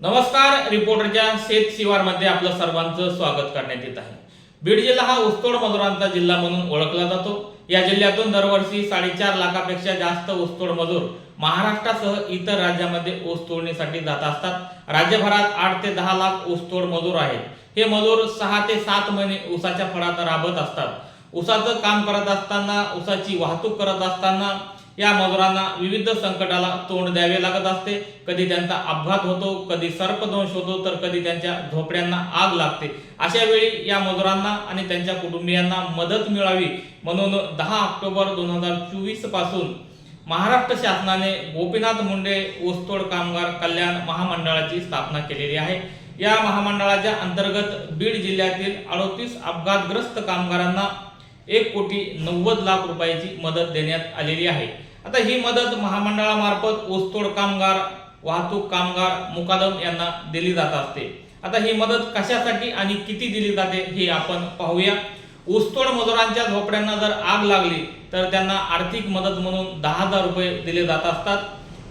नमस्कार रिपोर्टरच्या शेत शिवारमध्ये आपलं सर्वांचं स्वागत करण्यात येत आहे. बीड जिल्हा हा ऊसतोड मजुरांचा जिल्हा म्हणून ओळखला जातो. या जिल्ह्यातून दरवर्षी साडेचार लाखापेक्षा जास्त ऊसतोड मजूर महाराष्ट्रासह इतर राज्यामध्ये ऊस तोडणीसाठी जात असतात. राज्यभरात आठ ते दहा लाख ऊसतोड मजूर आहेत. हे मजूर सहा ते सात महिने ऊसाच्या फळात राबत असतात. ऊसाचं काम करत असताना ऊसाची वाहतूक करत असताना या मजुरांना विविध संकटाला तोंड द्यावे लागत असते. कधी त्यांचा अपघात होतो कधी सर्पदंश होतो तर कधी त्यांच्या झोपड्यांना आग लागते. अशा वेळी या मजुरांना आणि त्यांच्या कुटुंबियांना मदत मिळावी. म्हणून दहा ऑक्टोबर दोन हजार चोवीसपासून महाराष्ट्र शासनाने गोपीनाथ मुंडे ऊसतोड कामगार कल्याण महामंडळाची स्थापना केलेली आहे. या महामंडळाच्या अंतर्गत बीड जिल्ह्यातील अडोतीस अपघातग्रस्त कामगारांना एक कोटी नव्वद लाख रुपयाची मदत देण्यात आलेली आहे. आता ही मदत महामंडळामार्फत ऊसतोड कामगार वाहतूक कामगार मुकादम यांना दिली जात असते. आता ही मदत कशासाठी आणि किती दिली जाते हे आपण पाहूया. ऊसतोड मजुरांच्या झोपड्यांना जर आग लागली तर त्यांना आर्थिक मदत म्हणून दहा हजार रुपये दिले जात असतात.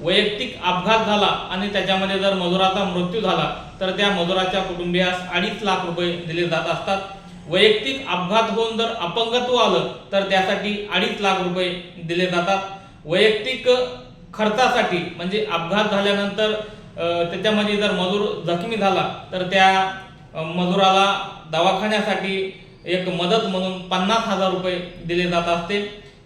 वैयक्तिक अपघात झाला आणि त्याच्यामध्ये जर मजुराचा मृत्यू झाला तर त्या मजुराच्या कुटुंबियास अडीच लाख रुपये दिले जात असतात. वैयक्तिक अपघात होऊन जर अपंगत्व आलं तर त्यासाठी अडीच लाख रुपये दिले जातात. वैयक्तिक खर्चासाठी म्हणजे अपघात झाल्यानंतर त्याच्यामध्ये जर मजूर जखमी झाला तर त्या मजुराला दवाखान्यासाठी एक मदत म्हणून पन्नास हजार रुपये दिले जात असते.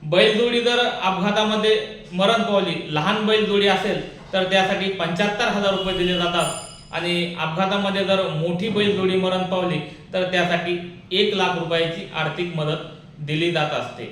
बैलजोडी जर अपघातामध्ये मरण पावली लहान बैलजोडी असेल तर त्यासाठी पंच्याहत्तर हजार रुपये दिले जातात. आणि अपघातामध्ये जर मोठी बैलजोडी मरण पावली तर त्यासाठी एक लाख रुपयाची आर्थिक मदत दिली जात असते.